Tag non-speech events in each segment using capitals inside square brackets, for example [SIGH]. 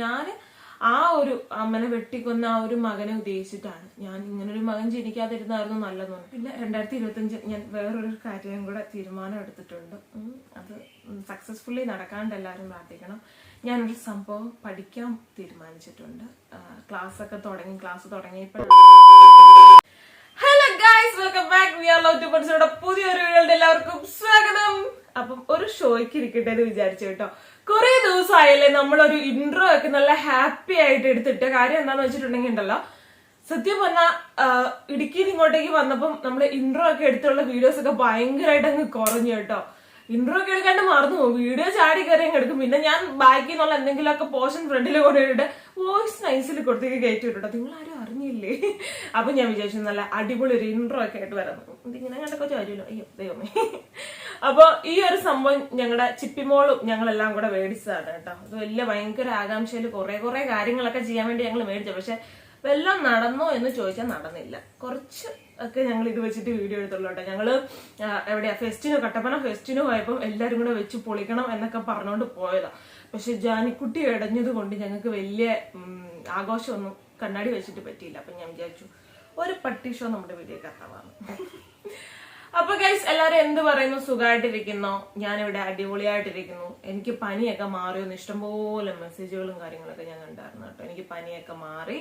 ഞാൻ ആ ഒരു അമ്മനെ വെട്ടിക്കൊന്ന ആ ഒരു മകനെ ഉദ്ദേശിച്ചിട്ടാണ്. ഞാൻ ഇങ്ങനൊരു മകൻ ജനിക്കാതിരുന്നായിരുന്നു നല്ലതെന്ന് പിന്നെ രണ്ടായിരത്തി ഇരുപത്തഞ്ച് ഞാൻ വേറൊരു കാര്യം കൂടെ തീരുമാനം എടുത്തിട്ടുണ്ട്. അത് സക്സസ്ഫുള്ളി നടക്കാണ്ട് എല്ലാവരും പ്രാർത്ഥിക്കണം. ഞാനൊരു സംഭവം പഠിക്കാൻ തീരുമാനിച്ചിട്ടുണ്ട്. ക്ലാസ് ഒക്കെ തുടങ്ങി ക്ലാസ് തുടങ്ങിയപ്പോൾ ഹലോ വെൽക്കം ബാക്ക് പുതിയൊരു വീഡിയോയുടെ എല്ലാവർക്കും സ്വാഗതം. അപ്പം ഒരു ഷോയ്ക്ക് ഇരിക്കട്ടെ എന്ന് വിചാരിച്ചു കേട്ടോ. കുറെ ദിവസമായല്ലേ നമ്മളൊരു ഇൻട്രോ ഒക്കെ നല്ല ഹാപ്പി ആയിട്ട് എടുത്തിട്ട് കാര്യം എന്താന്ന് വെച്ചിട്ടുണ്ടെങ്കിൽ ഉണ്ടല്ലോ സത്യം പറഞ്ഞാൽ ഇടുക്കിയിൽ ഇങ്ങോട്ടേക്ക് വന്നപ്പം നമ്മൾ ഇൻട്രോ ഒക്കെ എടുത്തുള്ള വീഡിയോസ് ഒക്കെ ഭയങ്കരമായിട്ട് അങ്ങ് കുറഞ്ഞു കേട്ടോ. ഒക്കെ എടുക്കാണ്ട് മറന്നു പോകും വീഡിയോ ചാടി കയറി എടുക്കും. പിന്നെ ഞാൻ ബാക്കിൽ നിന്നുള്ള എന്തെങ്കിലുമൊക്കെ പോർഷൻ ഫ്രണ്ടിൽ കൊണ്ടുപോയിട്ട് വോയിസ് നൈസിൽ കൊടുത്തേക്ക് കയറ്റി വിട്ടോ നിങ്ങൾ ആരും അറിഞ്ഞില്ലേ? അപ്പൊ ഞാൻ വിചാരിച്ചു നല്ല അടിപൊളി ഒരു ഇൻട്രോ ഒക്കെ ആയിട്ട് വരാം ഇതിങ്ങനെ കണ്ടൊക്കെ ചോദിച്ചല്ലോ അയ്യോ ദൈവമേ. അപ്പൊ ഈ ഒരു സംഭവം ഞങ്ങളുടെ ചിപ്പിമോളും ഞങ്ങളെല്ലാം കൂടെ മേടിച്ചതാണ് കേട്ടോ. അത് വലിയ ഭയങ്കര ആകാംക്ഷയിൽ കുറെ കുറെ കാര്യങ്ങളൊക്കെ ചെയ്യാൻ വേണ്ടി ഞങ്ങൾ മേടിച്ചു. പക്ഷെ വല്ലതും നടന്നോ എന്ന് ചോദിച്ചാൽ നടന്നില്ല. കുറച്ച് ഒക്കെ ഞങ്ങൾ ഇത് വെച്ചിട്ട് വീഡിയോ എടുത്തുള്ളൂ കേട്ടോ. ഞങ്ങൾ എവിടെയാ? ഫെസ്റ്റിനോ കട്ടപ്പന ഫെസ്റ്റിനോ ആയപ്പോൾ എല്ലാരും കൂടെ വെച്ച് പൊളിക്കണം എന്നൊക്കെ പറഞ്ഞുകൊണ്ട് പോയതാ. പക്ഷെ ജാനിക്കുട്ടി ഇടഞ്ഞത് കൊണ്ട് ഞങ്ങൾക്ക് വലിയ ആഘോഷമൊന്നും കണ്ണാടി വെച്ചിട്ട് പറ്റിയില്ല. അപ്പൊ ഞാൻ വിചാരിച്ചു ഒരു പട്ടി ഷോ നമ്മുടെ വീഡിയോ കത്താവാണ് അപ്പൊ ഗൈസ് എല്ലാരും എന്ത് പറയുന്നു? സുഖമായിട്ടിരിക്കുന്നോ ഞാനിവിടെ അടിപൊളിയായിട്ടിരിക്കുന്നു. എനിക്ക് പനിയൊക്കെ മാറിയൊന്ന് ഇഷ്ടംപോലെ മെസ്സേജുകളും കാര്യങ്ങളൊക്കെ ഞാൻ കണ്ടായിരുന്നു കേട്ടോ. എനിക്ക് പനിയൊക്കെ മാറി.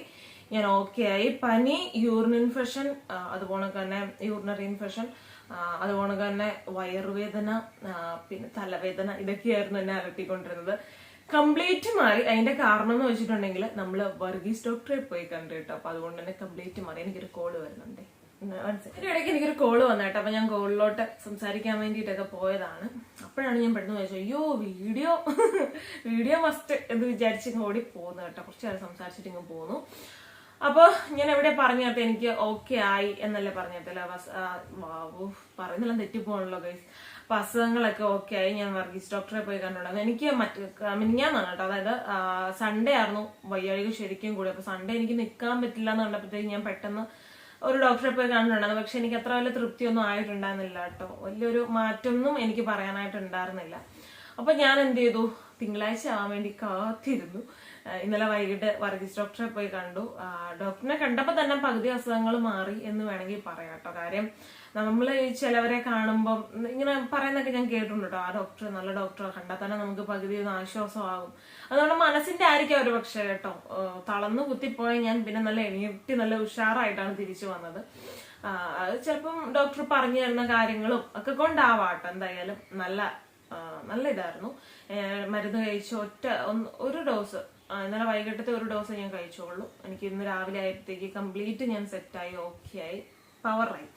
ഞാൻ ഓക്കെ ആയി. പനി യൂറിൻ ഇൻഫെക്ഷൻ അതുപോലെ തന്നെ യൂറിനറി ഇൻഫെക്ഷൻ അതുപോലെ തന്നെ വയറുവേദന പിന്നെ തലവേദന ഇതൊക്കെയായിരുന്നു എന്നെ അലട്ടിക്കൊണ്ടിരുന്നത്. കംപ്ലീറ്റ് മാറി. അതിന്റെ കാരണം എന്ന് വെച്ചിട്ടുണ്ടെങ്കിൽ നമ്മൾ വർഗീസ് ഡോക്ടറെ പോയി കണ്ടു കേട്ടോ. അപ്പൊ അതുകൊണ്ട് തന്നെ കംപ്ലീറ്റ് മാറി. എനിക്കൊരു കോൾ വരുന്നുണ്ട്. ഇടയ്ക്ക് എനിക്കൊരു കോൾ വന്നേട്ടോ അപ്പൊ ഞാൻ കോളിലോട്ട് സംസാരിക്കാൻ വേണ്ടിയിട്ടൊക്കെ പോയതാണ്. അപ്പോഴാണ് ഞാൻ പെട്ടെന്ന് ചോദിച്ചത് അയ്യോ വീഡിയോ വീഡിയോ മസ്റ്റ് എന്ന് വിചാരിച്ച് ഓടി പോകുന്നു കേട്ടോ. കുറച്ച് നേരം സംസാരിച്ചിട്ട് ഇങ്ങ് പോന്നു. അപ്പൊ ഞാൻ എവിടെ പറഞ്ഞു എനിക്ക് ഓക്കെ ആയി എന്നല്ലേ പറഞ്ഞിട്ടില്ല പറയുന്നില്ല തെറ്റിപ്പോണല്ലോ ഗൈസ് അപ്പൊ അസുഖങ്ങളൊക്കെ ഓക്കെ ആയി. ഞാൻ വർഗീസ് ഡോക്ടറെ പോയി കണ്ടുണ്ടായിരുന്നു. എനിക്ക് മറ്റ് മിനിഞ്ഞാന്നാണ് കേട്ടോ. അതായത് സൺഡേ ആയിരുന്നു വയ്യാഴിക ശരിക്കും കൂടി. അപ്പൊ സൺഡേ എനിക്ക് നിൽക്കാൻ പറ്റില്ല എന്ന് കണ്ടപ്പോഴത്തേക്ക് ഞാൻ പെട്ടെന്ന് ഒരു ഡോക്ടറെ പോയി കണ്ടിട്ടുണ്ടായിരുന്നു പക്ഷെ എനിക്ക് അത്ര വലിയ തൃപ്തിയൊന്നും ആയിട്ടുണ്ടായിരുന്നില്ല കേട്ടോ. വലിയൊരു മാറ്റമൊന്നും എനിക്ക് പറയാനായിട്ടുണ്ടായിരുന്നില്ല. അപ്പൊ ഞാൻ എന്ത് ചെയ്തു? തിങ്കളാഴ്ച ആവാൻ വേണ്ടി കാത്തിരുന്നു. ഇന്നലെ വൈകിട്ട് വർഗീസ് ഡോക്ടറെ പോയി കണ്ടു. ഡോക്ടറിനെ കണ്ടപ്പോൾ തന്നെ പകുതി അസുഖങ്ങൾ മാറി എന്ന് വേണമെങ്കിൽ പറയാം കേട്ടോ. കാര്യം നമ്മൾ ചിലവരെ കാണുമ്പോൾ ഇങ്ങനെ പറയുന്നൊക്കെ ഞാൻ കേട്ടിട്ടുണ്ട് കേട്ടോ. ആ ഡോക്ടർ നല്ല ഡോക്ടറെ കണ്ടാൽ തന്നെ നമുക്ക് പകുതി ആശ്വാസം ആശ്വാസമാകും. അതുകൊണ്ട് മനസ്സിന്റെ ആയിരിക്കും ഒരു പക്ഷേ കേട്ടോ. തളർന്നു കുത്തിപ്പോയ ഞാൻ പിന്നെ നല്ല എണീറ്റി നല്ല ഉഷാറായിട്ടാണ് തിരിച്ചു വന്നത്. ചിലപ്പം ഡോക്ടർ പറഞ്ഞു തരുന്ന കാര്യങ്ങളും ഒക്കെ കൊണ്ടാവാട്ടോ എന്തായാലും നല്ല നല്ല ഇതായിരുന്നു. മരുന്ന് കഴിച്ച് ഒറ്റ ഒരു ഡോസ് ഇന്നലെ വൈകിട്ടത്തെ ഒരു ഡോസ് ഞാൻ കഴിച്ചോളൂ. എനിക്ക് ഇന്ന് രാവിലെ ആയപ്പോഴത്തേക്ക് കംപ്ലീറ്റ് ഞാൻ സെറ്റായി ഓക്കെ ആയി പവറായി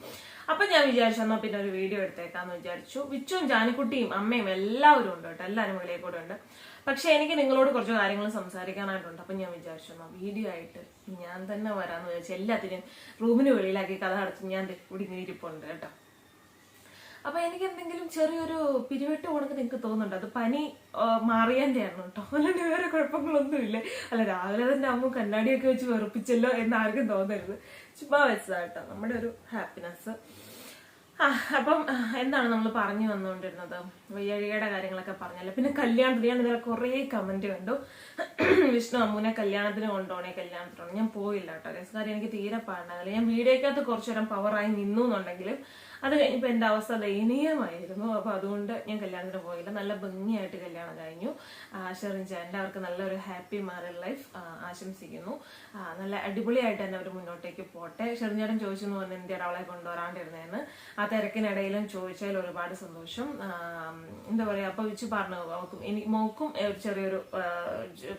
അപ്പൊ ഞാൻ വിചാരിച്ചു എന്നാ പിന്നെ ഒരു വീഡിയോ എടുത്തേക്കാന്ന് വിചാരിച്ചു. വിച്ചും ജാനിക്കുട്ടിയും അമ്മയും എല്ലാവരും ഉണ്ട് കേട്ടോ എല്ലാവരും വെളിയിൽ കൂടെ ഉണ്ട്. പക്ഷെ എനിക്ക് നിങ്ങളോട് കുറച്ച് കാര്യങ്ങൾ സംസാരിക്കാനായിട്ടുണ്ട്. അപ്പൊ ഞാൻ വിചാരിച്ചു എന്നാ വീഡിയോ ആയിട്ട് ഞാൻ തന്നെ വരാന്ന് വിചാരിച്ചു. എല്ലാത്തിനും റൂമിന് വെളിയിലാക്കി കഥ അടച്ച് ഞാൻ ഇവിടെ ഇരിപ്പുണ്ട് കേട്ടോ. അപ്പൊ എനിക്ക് എന്തെങ്കിലും ചെറിയൊരു പിരിവെട്ട് കൊടുക്കുന്ന എനിക്ക് തോന്നുന്നുണ്ട്? അത് പനി മാറിയാന്റെ ആണ് കേട്ടോ. അല്ലാണ്ട് വേറെ കുഴപ്പങ്ങളൊന്നും ഇല്ല അല്ല രാവിലെ തന്നെ അമ്മ കണ്ണാടിയൊക്കെ വെച്ച് വെറുപ്പിച്ചല്ലോ എന്ന് ആർക്കും തോന്നരുത്. ചുമ്മാ വെച്ചതാ കേട്ടോ. നമ്മുടെ ഒരു ഹാപ്പിനെസ് ആ അപ്പം എന്താണ് നമ്മൾ പറഞ്ഞു വന്നുകൊണ്ടിരുന്നത്? വയ്യഴികയുടെ കാര്യങ്ങളൊക്കെ പറഞ്ഞല്ലോ. പിന്നെ കല്യാണത്തിന് ഞാൻ കുറേ കമന്റ് കണ്ടു. വിഷ്ണു അമ്മുനെ കല്യാണത്തിന് കൊണ്ടുപോണേ കല്യാണത്തിനോണേ ഞാൻ പോയില്ല കേട്ടോ. കാര്യം എനിക്ക് തീരെ പാടുണ്ടായിരുന്നില്ല ഞാൻ വീഡിയോക്കകത്ത് കുറച്ചു നേരം പവറായി നിന്നു എന്നുണ്ടെങ്കിലും അത് കഴിഞ്ഞപ്പോൾ എന്റെ അവസ്ഥ ദയനീയമായിരുന്നു അപ്പോൾ അതുകൊണ്ട് ഞാൻ കല്യാണത്തിന് പോയില്ല. നല്ല ഭംഗിയായിട്ട് കല്യാണം കഴിഞ്ഞു. ചേട്ടന്റെ അവർക്ക് നല്ലൊരു ഹാപ്പി മാരൽ ലൈഫ് ആശംസിക്കുന്നു. നല്ല അടിപൊളിയായിട്ട് തന്നെ അവർ മുന്നോട്ടേക്ക് പോട്ടെ. ഷെറിൻ ചേട്ടൻ ചോദിച്ചു എന്ന് പറഞ്ഞ് എന്റെ അവളെ കൊണ്ടുവരാണ്ടിരുന്നതെന്ന് ആ തിരക്കിനിടയിലും ചോദിച്ചതിൽ ഒരുപാട് സന്തോഷം. എന്താ പറയാ അപ്പൊ വിച്ച് പറഞ്ഞു അവൾക്കും എനിക്ക് മോക്കും ചെറിയൊരു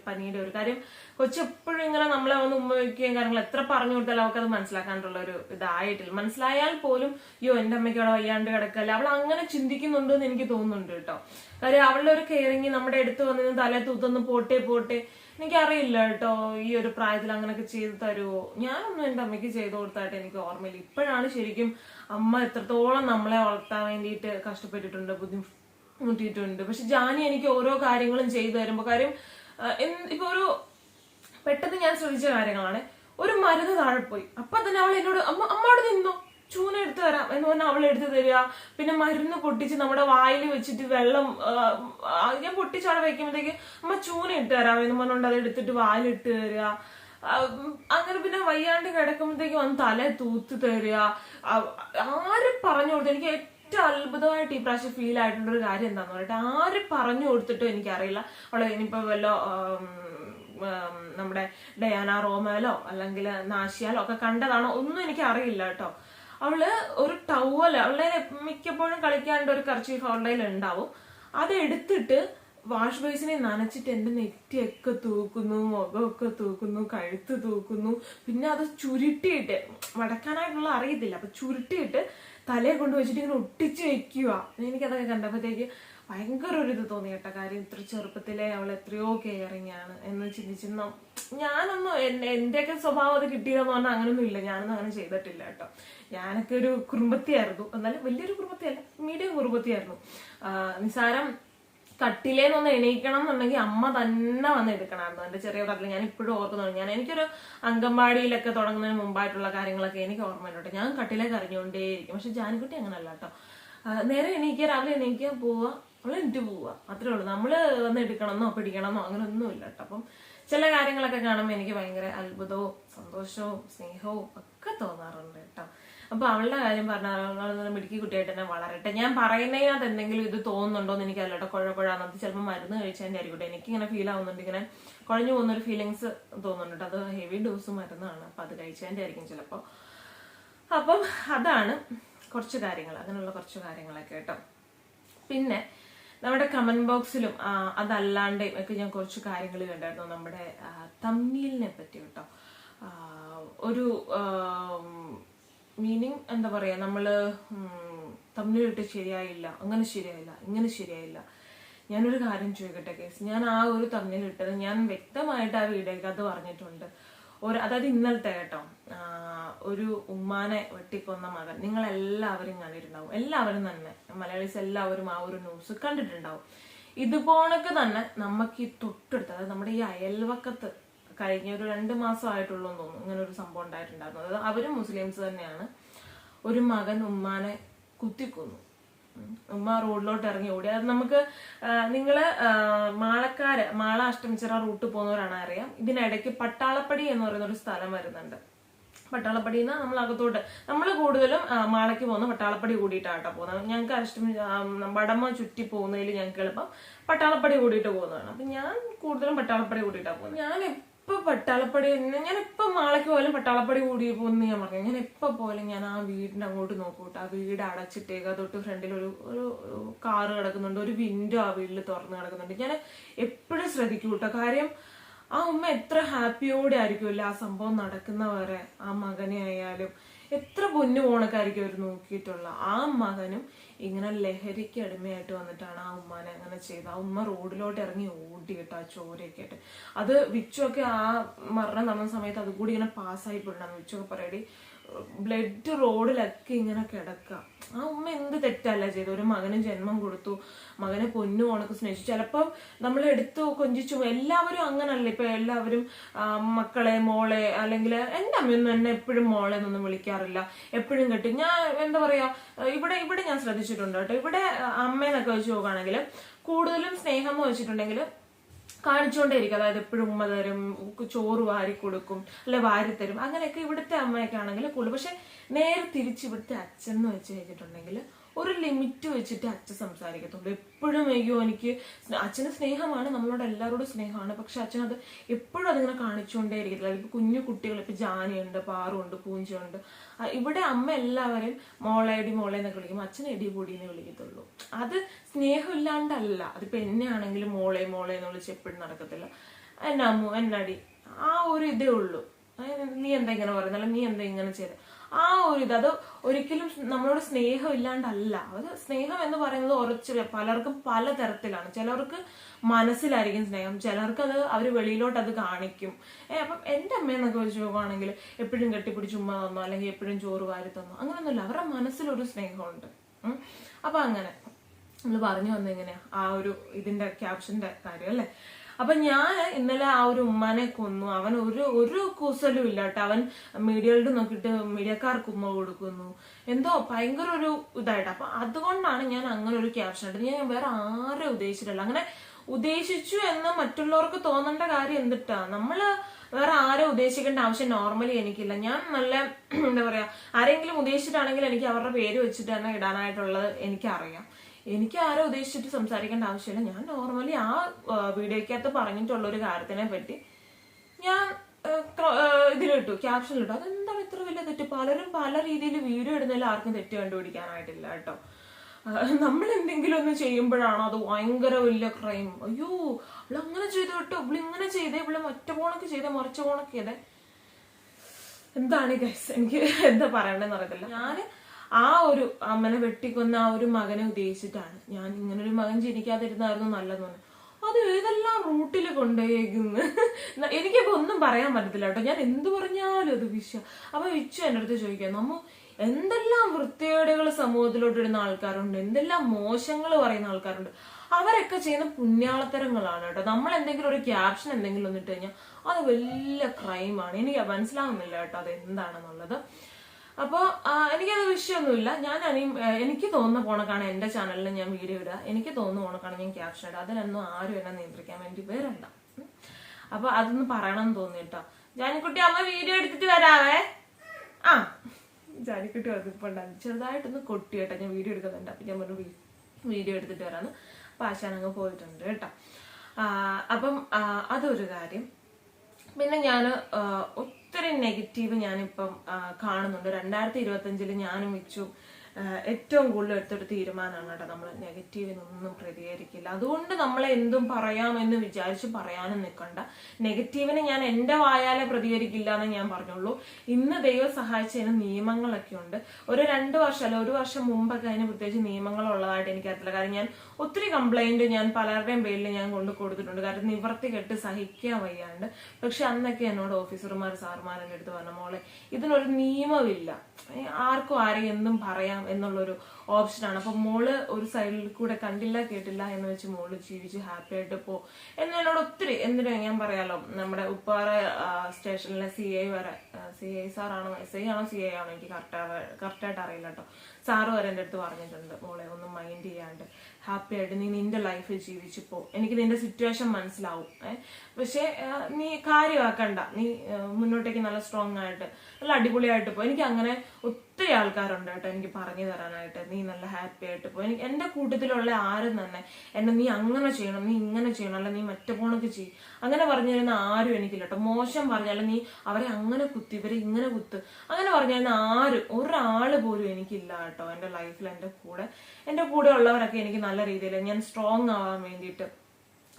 പനിയുടെ ഒരു കാര്യം. കൊച്ചെപ്പോഴും ഇങ്ങനെ നമ്മളെ ഒന്ന് ഉമ്മ വയ്ക്കുകയും കാര്യങ്ങൾ എത്ര പറഞ്ഞു കൊടുത്താലും അവൾക്കത് മനസ്സിലാക്കാനുള്ള ഒരു ഇതായിട്ടില്ല. മനസ്സിലായാൽ പോലും അയ്യോ എന്റെ അമ്മയ്ക്ക് അവിടെ വയ്യാണ്ട് കിടക്കല്ല? അവൾ അങ്ങനെ ചിന്തിക്കുന്നുണ്ട് എന്ന് എനിക്ക് തോന്നുന്നുണ്ട് കേട്ടോ. കാര്യം അവളുടെ ഒരു കെയറിങ് നമ്മുടെ അടുത്ത് വന്നിരുന്ന് തല തൂത്തൊന്ന് പോട്ടെ പോട്ടെ. എനിക്കറിയില്ല കേട്ടോ ഈ ഒരു പ്രായത്തിൽ അങ്ങനെയൊക്കെ ചെയ്തു തരുമോ ഞാനൊന്നും എന്റെ അമ്മയ്ക്ക് ചെയ്തു കൊടുത്തായിട്ട് എനിക്ക് ഓർമ്മയില്ല. ഇപ്പോഴാണ് ശരിക്കും അമ്മ എത്രത്തോളം നമ്മളെ വളർത്താൻ വേണ്ടിയിട്ട് കഷ്ടപ്പെട്ടിട്ടുണ്ട് ബുദ്ധിമുട്ടിയിട്ടുണ്ട് പക്ഷെ ജാനി എനിക്ക് ഓരോ കാര്യങ്ങളും ചെയ്തു തരുമ്പോ കാര്യം ഇപ്പൊ ഒരു പെട്ടെന്ന് ഞാൻ ശ്രദ്ധിച്ച കാര്യങ്ങളാണ്. ഒരു മരുന്ന് താഴെ പോയി. അപ്പൊ തന്നെ അവൾ എന്നോട് അമ്മ അമ്മ അവിടെ നിന്നോ? ചൂന എടുത്തു തരാം എന്ന് പറഞ്ഞാൽ അവൾ എടുത്തു തരിക പിന്നെ മരുന്ന് പൊട്ടിച്ച് നമ്മുടെ വായിൽ വെച്ചിട്ട് വെള്ളം ഞാൻ പൊട്ടിച്ച് അവിടെ വെക്കുമ്പോഴത്തേക്ക് അമ്മ ചൂന ഇട്ട് തരാം എന്ന് പറഞ്ഞുകൊണ്ട് അത് എടുത്തിട്ട് വായിലിട്ട് തരിക അങ്ങനെ പിന്നെ വയ്യാണ്ട് കിടക്കുമ്പോഴത്തേക്ക് വന്ന് തല തൂത്ത് തരിക ആര് പറഞ്ഞു കൊടുത്തു? എനിക്ക് ഏറ്റവും അത്ഭുതമായിട്ട് ഈ പ്രാവശ്യം ഫീൽ ആയിട്ടുള്ള ഒരു കാര്യം എന്താന്ന് പറഞ്ഞിട്ട് ആര് പറഞ്ഞു കൊടുത്തിട്ടും എനിക്കറിയില്ല. അവളെ ഇനിയിപ്പോ വല്ല നമ്മുടെ ഡയാന റോമേലോ അല്ലെങ്കിൽ നാശിയാലോ ഒക്കെ കണ്ടതാണോ ഒന്നും എനിക്ക് അറിയില്ല കേട്ടോ. അവൾ ഒരു ടവൽ അവളുടെ മിക്കപ്പോഴും കളിക്കാണ്ട് ഒരു കർച്ചീഫ് അവളുടെ ഉണ്ടാവും. അത് എടുത്തിട്ട് വാഷ് ബേസിനെ നനച്ചിട്ട് എന്റെ നെറ്റിയൊക്കെ തൂക്കുന്നു മുഖമൊക്കെ തൂക്കുന്നു കഴുത്ത് തൂക്കുന്നു. പിന്നെ അത് ചുരുട്ടിയിട്ട് വടക്കാനായിട്ടുള്ള അറിയത്തില്ല. അപ്പൊ ചുരുട്ടിയിട്ട് തലയെ കൊണ്ട് വെച്ചിട്ട് ഇങ്ങനെ ഒട്ടിച്ച് വെക്കുക എനിക്കതൊക്കെ കണ്ടപ്പോഴത്തേക്ക് ഭയങ്കര ഒരു ഇത് തോന്നി കേട്ടോ കാര്യം ഇത്ര ചെറുപ്പത്തിലെ അവൾ എത്രയോ കെയറിങ് ആണ് എന്ന് ചിന്തിച്ചിരുന്ന ഞാനൊന്നും എന്നെ എന്റെയൊക്കെ സ്വഭാവം അത് കിട്ടിയതെന്ന് പറഞ്ഞാൽ അങ്ങനൊന്നും ഇല്ല. ഞാനൊന്നും അങ്ങനെ ചെയ്തിട്ടില്ല കേട്ടോ. ഞാനൊക്കെ ഒരു കുറുമ്പത്തിയായിരുന്നു. എന്നാലും വലിയൊരു കുറുമ്പത്തിയല്ല മീഡിയം കുറുമ്പത്തിയായിരുന്നു. നിസാരം നിസാരം കട്ടിലേന്നൊന്ന് എണീക്കണം എന്നുണ്ടെങ്കിൽ അമ്മ തന്നെ വന്ന് എടുക്കണമായിരുന്നു എന്റെ ചെറിയ കട്ടിൽ ഞാൻ ഇപ്പോഴും ഓർക്കുന്നുണ്ട് ഞാൻ എനിക്കൊരു അംഗൻവാടിയിലൊക്കെ തുടങ്ങുന്നതിന് മുമ്പായിട്ടുള്ള കാര്യങ്ങളൊക്കെ എനിക്ക് ഓർമ്മയുണ്ട് ഞാൻ കട്ടിലേക്ക് അറിഞ്ഞുകൊണ്ടേയിരിക്കും പക്ഷെ ജാനിക്കുട്ടി അങ്ങനല്ല കേട്ടോ. നേരെ എണീക്കുക രാവിലെ എണീക്കുക പോവുക. അവൾ എന്നിട്ട് പോവുക അത്രേ ഉള്ളൂ. നമ്മൾ വന്ന് എടുക്കണമെന്നോ പിടിക്കണമെന്നോ അങ്ങനെ ഒന്നുമില്ല കേട്ടോ. അപ്പം ചില കാര്യങ്ങളൊക്കെ കാണുമ്പോൾ എനിക്ക് ഭയങ്കര അത്ഭുതവും സന്തോഷവും സ്നേഹവും ഒക്കെ തോന്നാറുണ്ട് കേട്ടോ. അപ്പൊ അവളുടെ കാര്യം പറഞ്ഞാൽ മിടുക്കി കുട്ടിയായിട്ട് തന്നെ വളരട്ടെ. ഞാൻ പറയുന്നതിനകത്ത് എന്തെങ്കിലും ഇത് തോന്നുന്നുണ്ടോ എന്ന് എനിക്ക് അല്ലട്ടോ കുഴ കുഴാന്നത് ചിലപ്പോൾ മരുന്ന് കഴിച്ചതിന്റെ ആയിരിക്കട്ടെ എനിക്ക് ഇങ്ങനെ ഫീൽ ആവുന്നുണ്ട്. ഇങ്ങനെ കുഴഞ്ഞു പോകുന്ന ഒരു ഫീലിങ്സ് തോന്നുന്നുണ്ട് അത് ഹെവി ഡോസ് മരുന്നാണ്. അപ്പൊ അത് കഴിച്ചതിന്റെ ആയിരിക്കും ചിലപ്പോൾ അപ്പം അതാണ് കുറച്ച് കാര്യങ്ങൾ. അങ്ങനെയുള്ള കുറച്ച് കാര്യങ്ങളൊക്കെ കേട്ടോ. പിന്നെ നമ്മുടെ കമന്റ് ബോക്സിലും അതല്ലാണ്ട് ഒക്കെ ഞാൻ കുറച്ച് കാര്യങ്ങൾ കണ്ടായിരുന്നു നമ്മുടെ തമ്മിലിനെ പറ്റി കേട്ടോ. ഒരു മീനിങ് എന്താ പറയാ നമ്മൾ തമ്മിലിട്ട് ശരിയായില്ല അങ്ങനെ ശരിയായില്ല ഇങ്ങനെ ശരിയായില്ല. ഞാനൊരു കാര്യം ചോദിക്കട്ടെ കേസ്? ഞാൻ ആ ഒരു തമ്മിലിട്ടത് ഞാൻ വ്യക്തമായിട്ട് ആ വീഡിയോയ്ക്ക് അത് പറഞ്ഞിട്ടുണ്ട്. ഒരു അതായത് ഇന്നലത്തെ കേട്ടോ ഒരു ഉമ്മാനെ വെട്ടിക്കൊന്ന മകൻ. നിങ്ങൾ എല്ലാവരും കണ്ടിട്ടുണ്ടാവും. എല്ലാവരും തന്നെ. മലയാളീസ് എല്ലാവരും ആ ഒരു ന്യൂസ് കണ്ടിട്ടുണ്ടാവും. ഇതുപോണക്ക് തന്നെ നമുക്ക് ഈ തൊട്ടടുത്ത് അതായത് നമ്മുടെ ഈ അയൽവക്കത്ത് കഴിഞ്ഞ ഒരു രണ്ട് മാസമായിട്ടുള്ളൂ എന്ന് തോന്നുന്നു ഇങ്ങനെ ഒരു സംഭവം ഉണ്ടായിട്ടുണ്ടായിരുന്നു. അതായത് അവരും മുസ്ലിംസ് തന്നെയാണ് ഒരു മകൻ ഉമ്മാനെ കുത്തിക്കൊന്നു. ഉമ്മ റോഡിലോട്ട് ഇറങ്ങി ഓടി. അത് നമുക്ക് നിങ്ങൾ മാളക്കാര് മാള അഷ്ടമിച്ചിറ റൂട്ട് പോകുന്നവരാണ് അറിയാം. ഇതിനിടയ്ക്ക് പട്ടാളപ്പടി എന്ന് പറയുന്ന ഒരു സ്ഥലം വരുന്നുണ്ട്. പട്ടാളപ്പടിയിൽ നിന്ന് നമ്മൾ അകത്തോട്ട്. നമ്മൾ കൂടുതലും മാളയ്ക്ക് പോകുന്ന പട്ടാളപ്പടി കൂടിയിട്ടാണ് കേട്ടോ പോകുന്നത്. ഞങ്ങൾക്ക് അഷ്ടമി വടമ ചുറ്റി പോകുന്നതിൽ ഞങ്ങൾക്ക് എളുപ്പം പട്ടാളപ്പടി കൂടിയിട്ട് പോകുന്നതാണ്. അപ്പൊ ഞാൻ കൂടുതലും പട്ടാളപ്പടി കൂടിയിട്ടാണ് പോകുന്നത്. ഞാൻ എപ്പോ പട്ടാളപ്പടി ഞാൻ ഇപ്പൊ മാളയ്ക്ക് പോലും പട്ടാളപ്പടി കൂടി പോകുന്ന ഞാൻ പറഞ്ഞു ഞാൻ എപ്പോ പോലും ഞാൻ ആ വീടിന്റെ അങ്ങോട്ട് നോക്കൂട്ടോ. ആ വീട് അടച്ചിട്ടേക്ക് തൊട്ട് ഫ്രണ്ടിൽ ഒരു ഒരു കാറ് കിടക്കുന്നുണ്ട് ഒരു വിൻഡോ ആ വീട്ടിൽ തുറന്ന് കിടക്കുന്നുണ്ട്. ഞാൻ എപ്പോഴും ശ്രദ്ധിക്കൂട്ടോ. കാര്യം ആ ഉമ്മ എത്ര ഹാപ്പിയോടെ ആയിരിക്കുമല്ലോ ആ സംഭവം നടക്കുന്നവരെ ആ മകനെ ആയാലും. എത്ര പൊന്നു പോണക്കായിരിക്കും അവർ നോക്കിയിട്ടുള്ള. ആ മകനും ഇങ്ങനെ ലഹരിക്ക് അടിമയായിട്ട് വന്നിട്ടാണ് ആ ഉമ്മാനെ അങ്ങനെ ചെയ്തത്. ആ ഉമ്മ റോഡിലോട്ട് ഇറങ്ങി ഓടി ഓടിയിട്ട് ആ ചോരയൊക്കെ ആയിട്ട്. അത് വിച്ചൊക്കെ ആ മരണം നടന്ന സമയത്ത് അതുകൂടി ഇങ്ങനെ പാസ്സായി പോയിട്ടുണ്ടായിരുന്നു വിച്ചൊക്കെ പറയടി ബ്ലഡ് റോഡിലൊക്കെ ഇങ്ങനെ കിടക്കുക ആ ഉമ്മ എന്ത് തെറ്റല്ല ചെയ്തു ഒരു മകന് ജന്മം കൊടുത്തു മകനെ പൊന്നു ഉണക്ക് സ്നേഹിച്ചു. ചിലപ്പം നമ്മൾ എടുത്തു കൊഞ്ചിച്ചു എല്ലാവരും അങ്ങനല്ല. ഇപ്പൊ എല്ലാവരും മക്കളെ മോളെ അല്ലെങ്കിൽ എന്റെ അമ്മയൊന്നും എന്നെ എപ്പോഴും മോളെ എന്നൊന്നും വിളിക്കാറില്ല. എപ്പോഴും കെട്ടി. ഞാൻ എന്താ പറയാ ഇവിടെ ഇവിടെ ഞാൻ ശ്രദ്ധിച്ചിട്ടുണ്ട് കേട്ടോ. ഇവിടെ അമ്മയെന്നൊക്കെ വെച്ച് നോക്കുകയാണെങ്കിൽ കൂടുതലും സ്നേഹം എന്ന് വെച്ചിട്ടുണ്ടെങ്കിൽ കാണിച്ചുകൊണ്ടേയിരിക്കും. അതായത് എപ്പോഴും ഉമ്മ തരും ചോറ് വാരി കൊടുക്കും അല്ലെ വാരി തരും. അങ്ങനെയൊക്കെ ഇവിടുത്തെ അമ്മയൊക്കെ ആണെങ്കിൽ കൂടുതൽ. പക്ഷെ നേരെ തിരിച്ച് ഇവിടുത്തെ അച്ഛൻ എന്ന് വെച്ച് കഴിഞ്ഞിട്ടുണ്ടെങ്കിൽ ഒരു ലിമിറ്റ് വെച്ചിട്ട് അച്ഛൻ സംസാരിക്കത്തുള്ളൂ. എപ്പോഴും അയ്യോ എനിക്ക് അച്ഛന് സ്നേഹമാണ് നമ്മളോട് എല്ലാവരോടും സ്നേഹമാണ്. പക്ഷെ അച്ഛൻ അത് എപ്പോഴും അതിങ്ങനെ കാണിച്ചുകൊണ്ടേ ഇരിക്കത്തില്ല. ഇപ്പൊ കുഞ്ഞു കുട്ടികൾ ഇപ്പൊ ജാനയുണ്ട് പാറുണ്ട് പൂഞ്ചുണ്ട് ഇവിടെ അമ്മ എല്ലാവരും മോളേടി മോളെ എന്നൊക്കെ വിളിക്കും. അച്ഛൻ എടി പൊടി എന്ന് വിളിക്കത്തുള്ളൂ. അത് സ്നേഹമില്ലാണ്ടല്ല. അതിപ്പോ എന്നെ ആണെങ്കിലും മോളെ മോളെ എന്ന് വിളിച്ച് എപ്പോഴും നടക്കത്തില്ല. എന്നാ അമ്മു എന്നാടി? ആ ഒരു ഇതേ ഉള്ളൂ. നീ എന്താ ഇങ്ങനെ പറയുന്നത് നീ എന്താ ഇങ്ങനെ ചെയ്ത്? ആ ഒരു ഇത്. അത് ഒരിക്കലും നമ്മളോട് സ്നേഹം ഇല്ലാണ്ടല്ല. അത് സ്നേഹം എന്ന് പറയുന്നത് ഉറച്ച് പലർക്കും പല തരത്തിലാണ് ചിലർക്ക് മനസ്സിലായിരിക്കും സ്നേഹം. ചിലർക്ക് അത് അവർ വെളിയിലോട്ട് അത് കാണിക്കും. ഏഹ് അപ്പം എന്റെ അമ്മയെന്നൊക്കെ വെച്ച് നോക്കുവാണെങ്കിൽ എപ്പോഴും കെട്ടിപ്പിടിച്ച് ഉമ്മ തന്നോ അല്ലെങ്കിൽ എപ്പോഴും ചോറ് വാരി തന്നോ അങ്ങനെയൊന്നുമില്ല അവരുടെ മനസ്സിലൊരു സ്നേഹമുണ്ട്. അപ്പം അങ്ങനെ. നമ്മൾ പറഞ്ഞു വന്ന ആ ഒരു ഇതിന്റെ ക്യാപ്ഷന്റെ കാര്യം അല്ലെ? അപ്പൊ ഞാൻ ഇന്നലെ ആ ഒരു ഉമ്മാനെ കൊന്നു. അവൻ ഒരു ഒരു കൂസലും ഇല്ല കേട്ടോ. അവൻ മീഡിയകളുടെ നോക്കിയിട്ട് മീഡിയക്കാർക്ക് ഉമ്മ കൊടുക്കുന്നു. എന്തോ ഭയങ്കര ഒരു ഇതായിട്ട്. അപ്പൊ അതുകൊണ്ടാണ് ഞാൻ അങ്ങനെ ഒരു ക്യാപ്ഷൻ ഇട്ടത്. ഞാൻ വേറെ ആരെ ഉദ്ദേശിച്ചിട്ടില്ല. അങ്ങനെ ഉദ്ദേശിച്ചു എന്ന് മറ്റുള്ളവർക്ക് തോന്നേണ്ട കാര്യം എന്തിട്ടാ? നമ്മൾ വേറെ ആരെ ഉദ്ദേശിക്കേണ്ട ആവശ്യം നോർമലി എനിക്കില്ല. ഞാൻ നല്ല [CLEARS THROAT] എന്താ പറയാ ആരെങ്കിലും ഉദ്ദേശിച്ചിട്ടാണെങ്കിൽ എനിക്ക് അവരുടെ പേര് വെച്ചിട്ട് തന്നെ ഇടാനായിട്ടുള്ളത് എനിക്കറിയാം. എനിക്ക് ആരെ ഉദ്ദേശിച്ചിട്ട് സംസാരിക്കേണ്ട ആവശ്യമില്ല. ഞാൻ നോർമലി ആ വീഡിയോയ്ക്കകത്ത് പറഞ്ഞിട്ടുള്ള ഒരു കാര്യത്തിനെ പറ്റി ഞാൻ ഇതിലിട്ടു ക്യാപ്ഷനിലിട്ടു അതെന്താണ് ഇത്ര വലിയ തെറ്റ്? പലരും പല രീതിയിൽ വീഡിയോ ഇടുന്നതിൽ ആർക്കും തെറ്റ് കണ്ടുപിടിക്കാനായിട്ടില്ല കേട്ടോ. നമ്മൾ എന്തെങ്കിലും ഒന്ന് ചെയ്യുമ്പോഴാണോ അത് ഭയങ്കര വലിയ ക്രൈം അയ്യോ അവൾ അങ്ങനെ ചെയ്തു കേട്ടോ ഇവൾ ഇങ്ങനെ ചെയ്തേ ഇവൾ മറ്റ പോണൊക്കെ ചെയ്തേ മറിച്ച പോണൊക്കെ ചെയ്തേ. എന്താണ് ഗൈസ് എനിക്ക് എന്താ പറയണ്ടെന്ന് അറിയത്തില്ല. ഞാൻ ആ ഒരു അമ്മനെ വെട്ടിക്കൊന്ന ആ ഒരു മകനെ ഉദ്ദേശിച്ചിട്ടാണ്. ഞാൻ ഇങ്ങനെ ഒരു മകൻ ജനിക്കാതിരുന്നായിരുന്നു നല്ലതെന്ന് അത് ഏതെല്ലാം റൂട്ടിൽ കൊണ്ടുപോയേക്കുന്നു? എനിക്കിപ്പോ ഒന്നും പറയാൻ പറ്റത്തില്ല കേട്ടോ. ഞാൻ എന്ത് പറഞ്ഞാലും അത് വിഷ അപ്പൊ വിച്ചു എന്റെ അടുത്ത് ചോദിക്കാം നമ്മ എന്തെല്ലാം വൃത്തികേടുകൾ സമൂഹത്തിലോട്ട് ഇടുന്ന ആൾക്കാരുണ്ട്? എന്തെല്ലാം മോശങ്ങൾ പറയുന്ന ആൾക്കാരുണ്ട്? അവരൊക്കെ ചെയ്യുന്ന പുണ്യാളത്തരങ്ങളാണ് കേട്ടോ. നമ്മൾ എന്തെങ്കിലും ഒരു ക്യാപ്ഷൻ എന്തെങ്കിലും ഒന്നിട്ട് കഴിഞ്ഞാൽ അത് വലിയ ക്രൈമാണ് എനിക്ക് മനസ്സിലാവുന്നില്ല കേട്ടോ അത് എന്താണെന്നുള്ളത് അപ്പോൾ എനിക്കത് വിഷയമൊന്നുമില്ല. ഞാൻ എനിക്ക് തോന്നുന്ന പോണക്കാണ് എന്റെ ചാനലിൽ ഞാൻ വീഡിയോ ഇടുക. എനിക്ക് തോന്നുന്ന പോണക്കാണ് ഞാൻ ക്യാപ്ഷൻ ഇടുക. അതിലൊന്നും ആരും എന്നെ നിയന്ത്രിക്കാൻ വേണ്ടി വരണ്ട. അപ്പോൾ അപ്പൊ അതൊന്ന് പറയണം തോന്നി കേട്ടോ. ജാനിക്കുട്ടി അമ്മ വീഡിയോ എടുത്തിട്ട് വരാവേ. ആ. ജാനിക്കുട്ടി വന്നിപ്പോണ്ടായിരുന്നു ചെറുതായിട്ടൊന്ന് കൊട്ടി കേട്ടോ. ഞാൻ വീഡിയോ എടുക്കുന്നുണ്ട്. അപ്പൊ ഞാൻ പറഞ്ഞു വീഡിയോ എടുത്തിട്ട് വരാന്ന്. അപ്പൊ ആശാനങ്ങ് പോയിട്ടുണ്ട് കേട്ടോ. അപ്പം അതൊരു കാര്യം. പിന്നെ ഞാൻ ഒത്തിരി നെഗറ്റീവ് ഞാനിപ്പം കാണുന്നുണ്ട്. രണ്ടായിരത്തി ഇരുപത്തി അഞ്ചിൽ ഞാനും വെച്ചു ഏറ്റവും കൂടുതൽ എടുത്തൊരു തീരുമാനമാണ് കേട്ടോ നമ്മൾ നെഗറ്റീവിനൊന്നും പ്രതികരിക്കില്ല. അതുകൊണ്ട് നമ്മൾ എന്തും പറയാമെന്ന് വിചാരിച്ച് പറയാനും നിൽക്കണ്ട നെഗറ്റീവിന് ഞാൻ എന്റെ വായാലെ പ്രതികരിക്കില്ല എന്ന് ഞാൻ പറഞ്ഞുള്ളൂ. ഇന്ന് ദൈവം സഹായിച്ചതിന് നിയമങ്ങളൊക്കെ ഉണ്ട്. ഒരു രണ്ട് വർഷം അല്ല ഒരു വർഷം മുമ്പൊക്കെ അതിന് പ്രത്യേകിച്ച് നിയമങ്ങൾ ഉള്ളതായിട്ട് എനിക്കറിയില്ല കാരണം ഞാൻ ഒത്തിരി കംപ്ലൈന്റ് ഞാൻ പലരുടെയും പേരിൽ ഞാൻ കൊണ്ട് കൊടുത്തിട്ടുണ്ട്. കാരണം നിവർത്തി കെട്ട് സഹിക്കാൻ വയ്യാണ്ട്. പക്ഷെ അന്നൊക്കെ എന്നോട് ഓഫീസർമാർ സാറുമാർ എടുത്ത് പറഞ്ഞ മോളെ ഇതിനൊരു നിയമമില്ല. ആർക്കും ആരെയും എന്നും പറയാം എന്നുള്ളൊരു ഓപ്ഷനാണ് അപ്പൊ മോൾ ഒരു സൈഡിൽ കൂടെ കണ്ടില്ല കേട്ടില്ല എന്ന് വെച്ച് മോൾ ജീവിച്ച് ഹാപ്പി ആയിട്ട് പോ. എന്ന് എന്നോട് ഒത്തിരി എന്തിനാ ഞാൻ പറയാലോ? നമ്മുടെ ഉപ്പാറ സ്റ്റേഷനിലെ സി ഐ വരെ സി ഐ സാറാണോ എസ് ഐ ആണോ സി ഐ ആണോ എനിക്ക് കറക്റ്റ് കറക്റ്റായിട്ട് അറിയില്ല കേട്ടോ സാറ് വരെ എന്റെ അടുത്ത് പറഞ്ഞിട്ടുണ്ട് മോളെ ഒന്നും മൈൻഡ് ചെയ്യാണ്ട് ഹാപ്പി ആയിട്ട് നീ നിന്റെ ലൈഫിൽ ജീവിച്ചു പോ. എനിക്ക് നിന്റെ സിറ്റുവേഷൻ മനസ്സിലാവും. പക്ഷേ നീ കാര്യമാക്കണ്ട. നീ മുന്നോട്ടേക്ക് നല്ല സ്ട്രോങ് ആയിട്ട് നല്ല അടിപൊളിയായിട്ട് പോ. എനിക്ക് അങ്ങനെ ഒത്തിരി ആൾക്കാരുണ്ട് കേട്ടോ എനിക്ക് പറഞ്ഞു തരാനായിട്ട്. നീ നല്ല ഹാപ്പി ആയിട്ട് പോയി. എനിക്ക് എന്റെ കൂട്ടത്തിലുള്ള ആരും തന്നെ എന്നെ നീ അങ്ങനെ ചെയ്യണം നീ ഇങ്ങനെ ചെയ്യണം അല്ല നീ മറ്റേ പോണൊക്കെ ചെയ്യും. അങ്ങനെ പറഞ്ഞു തരുന്ന ആരും എനിക്കില്ല കേട്ടോ. മോശം പറഞ്ഞാൽ നീ അവരെ അങ്ങനെ കുത്തി ഇവരെ ഇങ്ങനെ കുത്ത്. അങ്ങനെ പറഞ്ഞു തരുന്ന ആരും ഒരാൾ പോലും എനിക്കില്ല കേട്ടോ എന്റെ ലൈഫിൽ എന്റെ കൂടെ. എന്റെ കൂടെ ഉള്ളവരൊക്കെ എനിക്ക് നല്ല രീതിയിൽ ഞാൻ സ്ട്രോങ് ആവാൻ വേണ്ടിയിട്ട്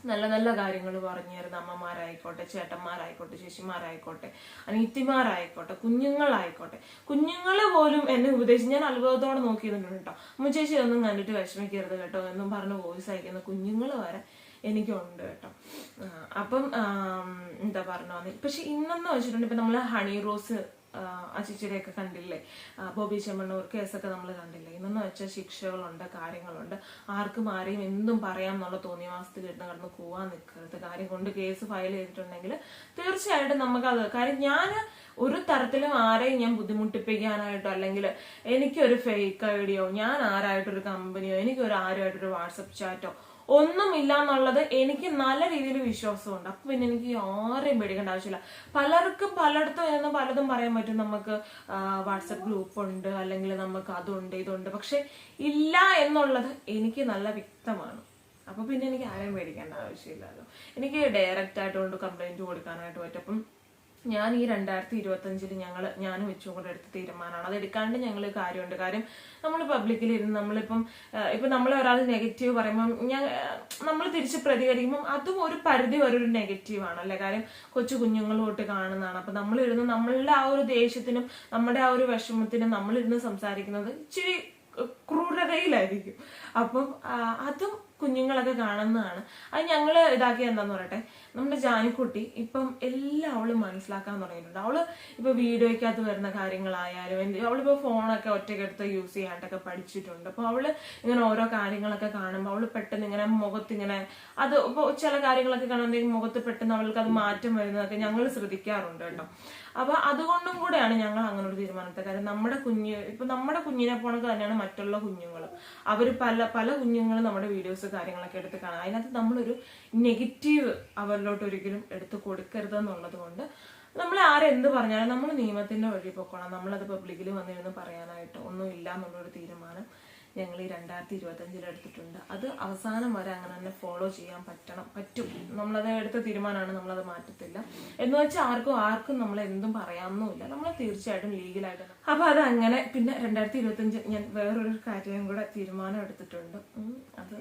നല്ല നല്ല കാര്യങ്ങൾ പറഞ്ഞു തരുന്ന അമ്മമാരായിക്കോട്ടെ ചേട്ടന്മാരായിക്കോട്ടെ ചേച്ചിമാരായിക്കോട്ടെ അനീത്തിമാരായിക്കോട്ടെ കുഞ്ഞുങ്ങളായിക്കോട്ടെ. കുഞ്ഞുങ്ങളെ പോലും എന്നെ ഉപദേശിച്ച് ഞാൻ അത്ഭുതത്തോടെ നോക്കിയിരുന്നുണ്ട് കേട്ടോ. അമ്മ ചേച്ചി ഒന്നും കണ്ടിട്ട് വിഷമിക്കരുത് കേട്ടോ എന്നും പറഞ്ഞ് വോയിസ് അയക്കുന്ന കുഞ്ഞുങ്ങൾ വരെ എനിക്കുണ്ട് കേട്ടോ. അപ്പം എന്താ പറഞ്ഞു പക്ഷെ ഇന്നെന്ന് വെച്ചിട്ടുണ്ടെങ്കിൽ ഇപ്പൊ നമ്മൾ ഹണി റോസ് ആ, ചേച്ചിയുടെയൊക്കെ കണ്ടില്ലേ? ബോബി ചെമ്മണ്ണൂർ കേസൊക്കെ നമ്മൾ കണ്ടില്ലേ? ഇന്നെന്ന് വെച്ചാൽ ശിക്ഷകളുണ്ട് കാര്യങ്ങളുണ്ട്. ആർക്കും ആരെയും എന്തും പറയാം എന്നുള്ള തോന്നിയ മാസത്തിൽ ഇരുന്ന് കിടന്ന് പോവാൻ നിൽക്കരുത് കാര്യം കൊണ്ട് കേസ് ഫയൽ ചെയ്തിട്ടുണ്ടെങ്കിൽ തീർച്ചയായിട്ടും നമുക്കത് കാര്യം ഞാൻ ഒരു തരത്തിലും ആരെയും ഞാൻ ബുദ്ധിമുട്ടിപ്പിക്കാനായിട്ടോ അല്ലെങ്കിൽ എനിക്കൊരു ഫേക്ക് ഐഡിയോ ഞാൻ ആരായിട്ടൊരു കമ്പനിയോ എനിക്കൊരു ആരുമായിട്ടൊരു വാട്സപ്പ് ചാറ്റോ ഒന്നും ഇല്ല എന്നുള്ളത് എനിക്ക് നല്ല രീതിയിൽ വിശ്വാസമുണ്ട്. അപ്പൊ പിന്നെ എനിക്ക് ആരെയും പേടിക്കേണ്ട ആവശ്യമില്ല. പലർക്കും പലയിടത്തും എന്ന് പലതും പറയാൻ പറ്റും. നമുക്ക് വാട്സപ്പ് ഗ്രൂപ്പ് ഉണ്ട് അല്ലെങ്കിൽ നമുക്ക് അതുണ്ട് ഇതുണ്ട്. പക്ഷെ ഇല്ല എന്നുള്ളത് എനിക്ക് നല്ല വ്യക്തമാണ്. അപ്പൊ പിന്നെ എനിക്ക് ആരെയും പേടിക്കേണ്ട ആവശ്യമില്ലല്ലോ. എനിക്ക് ഡയറക്റ്റ് ആയിട്ട് കൊണ്ട് കംപ്ലൈന്റ് കൊടുക്കാനായിട്ട് പറ്റും. അപ്പം ഞാൻ ഈ രണ്ടായിരത്തി ഇരുപത്തി അഞ്ചിൽ ഞങ്ങൾ ഞാനും വെച്ചും കൂടെ എടുത്ത തീരുമാനമാണ്. അത് എടുക്കാണ്ട് ഞങ്ങൾ കാര്യമുണ്ട്. കാര്യം നമ്മൾ പബ്ലിക്കിൽ ഇരുന്ന് നമ്മളിപ്പം ഇപ്പം നമ്മൾ ഒരാൾ നെഗറ്റീവ് പറയുമ്പോൾ ഞാൻ നമ്മൾ തിരിച്ച് പ്രതികരിക്കുമ്പോൾ അതും ഒരു പരിധി വരെ ഒരു നെഗറ്റീവ് ആണ് അല്ലെ? കാര്യം കൊച്ചു കുഞ്ഞുങ്ങൾ തൊട്ട് കാണുന്നതാണ്. അപ്പൊ നമ്മളിരുന്ന് നമ്മളുടെ ആ ഒരു ദേഷ്യത്തിനും നമ്മുടെ ആ ഒരു വിഷമത്തിനും നമ്മളിരുന്ന് സംസാരിക്കുന്നത് ഇച്ചിരി ക്രൂരതയിലായിരിക്കും. അപ്പം അതും കുഞ്ഞുങ്ങളൊക്കെ കാണുന്നതാണ്. അത് ഞങ്ങൾ ഇതാക്കി എന്താന്ന് പറയട്ടെ? നമ്മുടെ ജാനിക്കുട്ടി ഇപ്പം എല്ലാം അവൾ മനസ്സിലാക്കാൻ തുടങ്ങിയിട്ടുണ്ട്. അവൾ ഇപ്പൊ വീഡിയോയ്ക്കകത്ത് വരുന്ന കാര്യങ്ങളായാലും അവളിപ്പോ ഫോണൊക്കെ ഒറ്റയ്ക്കെടുത്ത് യൂസ് ചെയ്യാനായിട്ടൊക്കെ പഠിച്ചിട്ടുണ്ട്. അപ്പൊ അവൾ ഇങ്ങനെ ഓരോ കാര്യങ്ങളൊക്കെ കാണുമ്പോൾ അവൾ പെട്ടെന്ന് ഇങ്ങനെ മുഖത്ത് ഇങ്ങനെ അത് ഇപ്പൊ ചില കാര്യങ്ങളൊക്കെ കാണുമ്പോൾ മുഖത്ത് പെട്ടെന്ന് അവൾക്ക് അത് മാറ്റം വരുന്നതൊക്കെ ഞങ്ങൾ ശ്രദ്ധിക്കാറുണ്ട് കേട്ടോ. അപ്പൊ അതുകൊണ്ടും കൂടെയാണ് ഞങ്ങൾ അങ്ങനെ ഒരു തീരുമാനത്തെ കാര്യം നമ്മുടെ കുഞ്ഞ് ഇപ്പൊ നമ്മുടെ കുഞ്ഞിനെ പോണത് തന്നെയാണ് മറ്റുള്ള കുഞ്ഞുങ്ങൾ അവർ പല പല കുഞ്ഞുങ്ങളും നമ്മുടെ വീഡിയോസ് കാര്യങ്ങളൊക്കെ എടുത്ത് കാണാം. അതിനകത്ത് നമ്മളൊരു നെഗറ്റീവ് അവരിലോട്ട് ഒരിക്കലും എടുത്ത് കൊടുക്കരുതെന്നുള്ളത് കൊണ്ട് നമ്മൾ ആരെന്ത് പറഞ്ഞാലും നമ്മൾ നിയമത്തിന്റെ വഴി പൊക്കോണം നമ്മളത് പബ്ലിക്കിൽ വന്നിരുന്ന് പറയാനായിട്ട് ഒന്നും ഇല്ല എന്നുള്ളൊരു തീരുമാനം ഞങ്ങൾ ഈ രണ്ടായിരത്തി ഇരുപത്തി അഞ്ചിൽ എടുത്തിട്ടുണ്ട്. അത് അവസാനം വരെ അങ്ങനെ തന്നെ ഫോളോ ചെയ്യാൻ പറ്റണം പറ്റും. നമ്മളത് എടുത്ത തീരുമാനമാണ് നമ്മളത് മാറ്റത്തില്ല. എന്ന് വെച്ചാൽ ആർക്കും ആർക്കും നമ്മൾ എന്തും പറയാമെന്നുമില്ല നമ്മൾ തീർച്ചയായിട്ടും ലീഗലായിട്ട് അപ്പൊ അത് അങ്ങനെ പിന്നെ രണ്ടായിരത്തി ഇരുപത്തി അഞ്ച് ഞാൻ വേറൊരു കാര്യം കൂടെ തീരുമാനം എടുത്തിട്ടുണ്ട്. അത്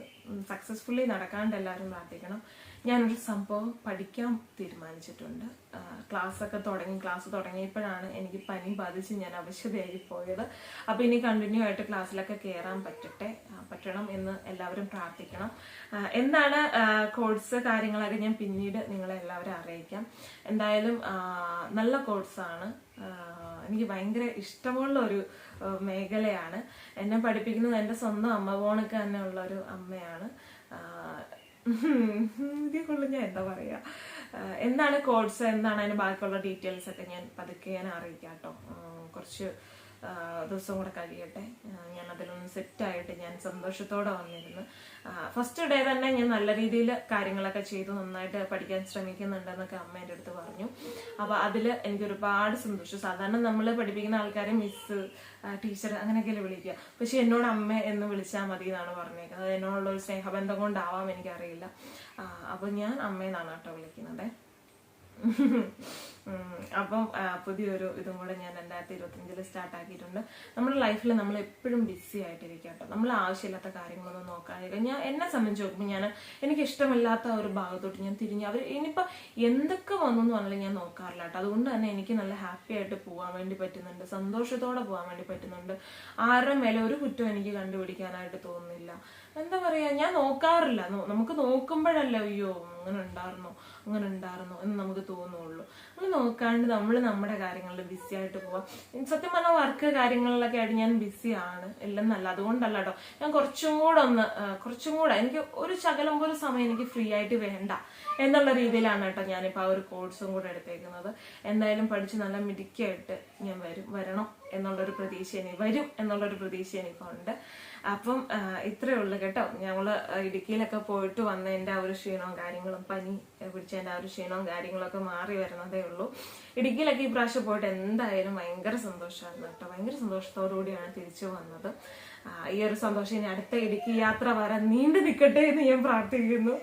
സക്സസ്ഫുള്ളി നടക്കാണ്ട് എല്ലാവരും പ്രാർത്ഥിക്കണം. ഞാനൊരു സംഭവം പഠിക്കാൻ തീരുമാനിച്ചിട്ടുണ്ട്. ക്ലാസ് ഒക്കെ തുടങ്ങി ക്ലാസ് തുടങ്ങിയപ്പോഴാണ് എനിക്ക് പനി ബാധിച്ച് ഞാൻ അവശതയായി പോയത്. അപ്പോൾ ഇനി കണ്ടിന്യൂ ആയിട്ട് ക്ലാസ്സിലൊക്കെ കയറാൻ പറ്റട്ടെ പറ്റണം എന്ന് എല്ലാവരും പ്രാർത്ഥിക്കണം. എന്താണ് കോഴ്സ് കാര്യങ്ങളൊക്കെ ഞാൻ പിന്നീട് നിങ്ങളെ എല്ലാവരും അറിയിക്കാം. എന്തായാലും നല്ല കോഴ്സാണ് എനിക്ക് ഭയങ്കര ഇഷ്ടമുള്ള ഒരു മേഖലയാണ്. എന്നെ പഠിപ്പിക്കുന്നത് എന്റെ സ്വന്തം അമ്മ പോണക്ക് തന്നെ ഉള്ള ഒരു അമ്മയാണ്. ഇതിനെക്കുള്ള ഞാൻ എന്താ പറയുക എന്താണ് കോഴ്സ് എന്താണ് അതിന് ബാക്കിയുള്ള ഡീറ്റെയിൽസ് ഒക്കെ ഞാൻ പതുക്കെ ഞാൻ അറിയിക്കാം കേട്ടോ. കുറച്ച് ദിവസം കൂടെ കഴിയട്ടെ. ഞാൻ അതിലൊന്ന് സെറ്റായിട്ട് ഞാൻ സന്തോഷത്തോടെ വന്നിരുന്നു. ഫസ്റ്റ് ഡേ തന്നെ ഞാൻ നല്ല രീതിയിൽ കാര്യങ്ങളൊക്കെ ചെയ്തു നന്നായിട്ട് പഠിക്കാൻ ശ്രമിക്കുന്നുണ്ടെന്നൊക്കെ അമ്മ എന്റെ അടുത്ത് പറഞ്ഞു. അപ്പോൾ അതിൽ എനിക്ക് ഒരുപാട് സന്തോഷം. സാധാരണ നമ്മൾ പഠിപ്പിക്കുന്ന ആൾക്കാരെ മിസ് ടീച്ചർ അങ്ങനെയൊക്കെയല്ലേ വിളിക്കുക. പക്ഷെ എന്നോട് അമ്മ എന്ന് വിളിച്ചാൽ മതി എന്നാണ് പറഞ്ഞേക്കുന്നത്. എന്നോടുള്ള ഒരു സ്നേഹബന്ധം കൊണ്ടാവാം എനിക്കറിയില്ല. അപ്പോൾ അപ്പൊ ഞാൻ അമ്മയെന്നാണ് കേട്ടോ വിളിക്കുന്നത്. അപ്പം പുതിയൊരു ഇതും കൂടെ ഞാൻ രണ്ടായിരത്തി ഇരുപത്തഞ്ചിൽ സ്റ്റാർട്ട് ആക്കിയിട്ടുണ്ട്. നമ്മുടെ ലൈഫിൽ നമ്മൾ എപ്പോഴും ബിസി ആയിട്ടിരിക്കുക കേട്ടോ. നമ്മൾ ആവശ്യമില്ലാത്ത കാര്യങ്ങളൊന്നും നോക്കാതെ ഞാൻ എന്നെ സംബന്ധിച്ച് നോക്കുമ്പോൾ ഞാൻ എനിക്ക് ഇഷ്ടമില്ലാത്ത ഒരു ഭാഗത്തോട്ട് ഞാൻ തിരിഞ്ഞ് അവർ ഇനിയിപ്പോൾ എന്തൊക്കെ വന്നു എന്ന് പറഞ്ഞാലും ഞാൻ നോക്കാറില്ല കേട്ടോ. അതുകൊണ്ട് തന്നെ എനിക്ക് നല്ല ഹാപ്പി ആയിട്ട് പോകാൻ വേണ്ടി പറ്റുന്നുണ്ട്. സന്തോഷത്തോടെ പോകാൻ വേണ്ടി പറ്റുന്നുണ്ട്. ആരുടെ മേലെ ഒരു കുറ്റം എനിക്ക് കണ്ടുപിടിക്കാനായിട്ട് തോന്നുന്നില്ല. എന്താ പറയാ ഞാൻ നോക്കാറില്ല. നമുക്ക് നോക്കുമ്പോഴല്ല അയ്യോ അങ്ങനെ ഉണ്ടായിരുന്നോ അങ്ങനെ ഉണ്ടായിരുന്നോ എന്ന് നമുക്ക് തോന്നുള്ളൂ. നമ്മൾ നോക്കാണ്ട് നമ്മൾ നമ്മുടെ കാര്യങ്ങളിൽ ബിസി ആയിട്ട് പോവാം. സത്യം പറഞ്ഞാൽ വർക്ക് കാര്യങ്ങളിലൊക്കെ ആയിട്ട് ഞാൻ ബിസി ആണ്. ഇല്ലെന്നല്ല അതുകൊണ്ടല്ല കേട്ടോ ഞാൻ കുറച്ചും കൂടെ ഒന്ന് കുറച്ചും കൂടെ എനിക്ക് ഒരു ശകലം പോലും സമയം എനിക്ക് ഫ്രീ ആയിട്ട് വേണ്ട. എന്നുള്ള രീതിയിലാണ് കേട്ടോ ഞാനിപ്പോൾ ആ ഒരു കോഴ്സും കൂടെ എടുത്തേക്കുന്നത്. എന്തായാലും പഠിച്ച് നല്ല മിടുക്കിയായിട്ട് ഞാൻ വരും വരണം എന്നുള്ളൊരു പ്രതീക്ഷ എനിക്ക് വരും എന്നുള്ളൊരു പ്രതീക്ഷ എനിക്കുണ്ട്. അപ്പം ഇത്രയേ ഇത്രേ ഉള്ളു കേട്ടോ. ഞങ്ങൾ ഇടുക്കിയിലൊക്കെ പോയിട്ട് വന്നതിന്റെ ആ ഒരു ക്ഷീണവും കാര്യങ്ങളും പനി പിടിച്ചതിന്റെ ആ ഒരു ക്ഷീണവും കാര്യങ്ങളൊക്കെ മാറി വരുന്നതേ ഉള്ളൂ. ഇടുക്കിയിലൊക്കെ ഈ പ്രാവശ്യം പോയിട്ട് എന്തായാലും ഭയങ്കര സന്തോഷമായിരുന്നു കേട്ടോ. ഭയങ്കര സന്തോഷത്തോടുകൂടിയാണ് തിരിച്ചു വന്നത്. ഈ ഒരു സന്തോഷം ഇനി അടുത്ത ഇടുക്കി യാത്ര വരാൻ നീണ്ടു നിൽക്കട്ടെ എന്ന് ഞാൻ പ്രാർത്ഥിക്കുന്നു.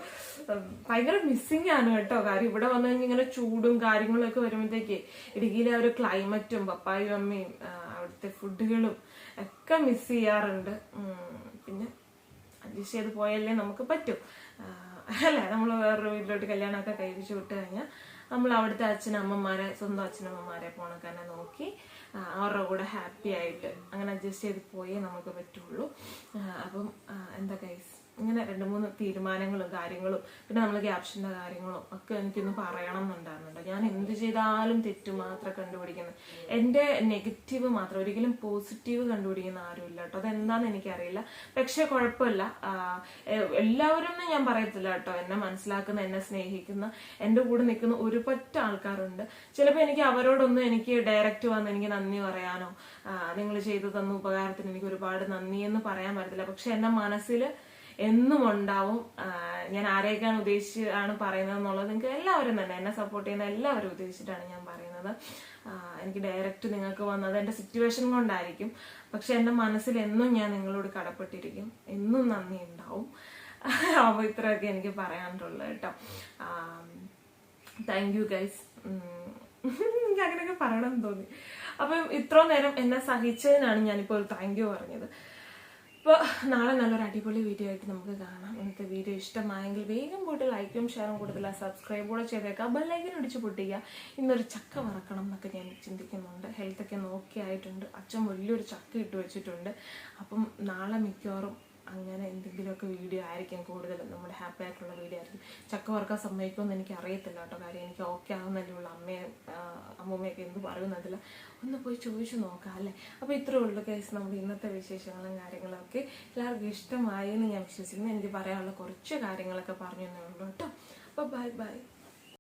ഭയങ്കര മിസ്സിങ് ആണ് കേട്ടോ. കാര്യം ഇവിടെ വന്നു കഴിഞ്ഞാൽ ഇങ്ങനെ ചൂടും കാര്യങ്ങളൊക്കെ വരുമ്പോഴത്തേക്ക് ഇടുക്കിയിലെ ഒരു ക്ലൈമറ്റും പപ്പായും അമ്മയും അവിടുത്തെ ഫുഡുകളും ഒക്കെ മിസ് ചെയ്യാറുണ്ട്. പിന്നെ അഡ്ജസ്റ്റ് ചെയ്ത് പോയല്ലേ നമുക്ക് പറ്റും. അല്ല നമ്മൾ വേറൊരു വീട്ടിലോട്ട് കല്യാണമൊക്കെ കഴിപ്പിച്ച് വിട്ട് കഴിഞ്ഞാൽ നമ്മൾ അവിടുത്തെ അച്ഛനമ്മമാരെ സ്വന്തം അച്ഛനമ്മമാരെ പോണൊക്കെ തന്നെ നോക്കി അവരുടെ കൂടെ ഹാപ്പി ആയിട്ട് അങ്ങനെ അഡ്ജസ്റ്റ് ചെയ്ത് പോയേ നമുക്ക് പറ്റുള്ളൂ. അപ്പം എന്താ കൈസ് ഇങ്ങനെ രണ്ട് മൂന്ന് തീരുമാനങ്ങളും കാര്യങ്ങളും പിന്നെ നമ്മൾ ക്യാപ്ഷന്റെ കാര്യങ്ങളും ഒക്കെ എനിക്കൊന്ന് പറയണം എന്നുണ്ടായിരുന്നുണ്ട്. ഞാൻ എന്ത് ചെയ്താലും തെറ്റ് മാത്രം കണ്ടുപിടിക്കുന്നത് എന്റെ നെഗറ്റീവ് മാത്രം ഒരിക്കലും പോസിറ്റീവ് കണ്ടുപിടിക്കുന്ന ആരുമില്ല കേട്ടോ. അതെന്താന്ന് എനിക്കറിയില്ല. പക്ഷെ കുഴപ്പമില്ല. എല്ലാവരും ഞാൻ പറയത്തില്ല കേട്ടോ. എന്നെ മനസ്സിലാക്കുന്ന എന്നെ സ്നേഹിക്കുന്ന എന്റെ കൂടെ നിൽക്കുന്ന ഒരുപറ്റ ആൾക്കാരുണ്ട്. ചിലപ്പോൾ എനിക്ക് അവരോടൊന്നും എനിക്ക് ഡയറക്റ്റ് വന്ന് എനിക്ക് നന്ദി പറയാനോ നിങ്ങൾ ചെയ്തു തന്ന ഉപകാരത്തിന് എനിക്ക് ഒരുപാട് നന്ദി എന്ന് പറയാൻ പറ്റത്തില്ല. പക്ഷെ എന്റെ മനസ്സിൽ എന്നും ഉണ്ടാവും ഞാൻ ആരെയൊക്കെയാണ് ഉദ്ദേശിച്ചാണ് പറയുന്നത് എന്നുള്ളത് നിങ്ങൾക്ക് എല്ലാവരും തന്നെ എന്നെ സപ്പോർട്ട് ചെയ്യുന്ന എല്ലാവരും ഉദ്ദേശിച്ചിട്ടാണ് ഞാൻ പറയുന്നത്. എനിക്ക് ഡയറക്റ്റ് നിങ്ങൾക്ക് വന്നത് എന്റെ സിറ്റുവേഷൻ കൊണ്ടായിരിക്കും. പക്ഷെ എന്റെ മനസ്സിൽ എന്നും ഞാൻ നിങ്ങളോട് കടപ്പെട്ടിരിക്കും. എന്നും നന്ദി ഉണ്ടാവും. അപ്പോൾ ഇത്രയൊക്കെ എനിക്ക് പറയാനുള്ളത് കേട്ടോ. താങ്ക് യു ഗൈസ് എനിക്ക് അങ്ങനെയൊക്കെ പറയണമെന്ന് തോന്നി. അപ്പം ഇത്രയും നേരം എന്നെ സഹിച്ചതിനാണ് ഞാനിപ്പോൾ ഒരു താങ്ക് യു പറഞ്ഞത്. നാളെ നല്ലൊരു അടിപൊളി വീഡിയോ ആയിട്ട് നമുക്ക് കാണാം. ഇന്നത്തെ വീഡിയോ ഇഷ്ടമായെങ്കിൽ വേഗം പോയിട്ട് ലൈക്കും ഷെയറും കൊടുത്തില്ല സബ്സ്ക്രൈബ് കൂടെ ചെയ്തേക്കാം ബെല്ലൈക്കൻ അടിച്ച് പൊട്ടിക്കുക. ഇന്നൊരു ചക്ക വറക്കണം എന്നൊക്കെ ഞാൻ ചിന്തിക്കുന്നുണ്ട്. ഹെൽത്തൊക്കെ നോക്കി ആയിട്ടുണ്ട് അച്ഛൻ വലിയൊരു ചക്ക ഇട്ട് വെച്ചിട്ടുണ്ട്. അപ്പം നാളെ മിക്കവാറും അങ്ങനെ എന്തെങ്കിലുമൊക്കെ വീഡിയോ ആയിരിക്കും കൂടുതലും നമ്മുടെ ഹാപ്പി ആയിട്ടുള്ള വീഡിയോ ആയിരിക്കും. ചക്ക വർക്കാൻ സമ്മതിക്കുമെന്ന് എനിക്ക് അറിയത്തില്ല കേട്ടോ. കാര്യം എനിക്ക് ഓക്കെ ആവുന്നല്ലേ ഉള്ളൂ. അമ്മയെ അമ്മൂമ്മയൊക്കെ എന്ത് പറയുന്നതില്ല ഒന്ന് പോയി ചോദിച്ചു നോക്കാം അല്ലേ? അപ്പോൾ ഇത്രയേ ഉള്ളൂ കേസ് നമ്മുടെ ഇന്നത്തെ വിശേഷങ്ങളും കാര്യങ്ങളൊക്കെ എല്ലാവർക്കും ഇഷ്ടമായി എന്ന് ഞാൻ വിശ്വസിക്കുന്നു. എനിക്ക് പറയാനുള്ള കുറച്ച് കാര്യങ്ങളൊക്കെ പറഞ്ഞു തന്നേ ഉള്ളൂ കേട്ടോ. അപ്പോൾ ബൈ ബൈ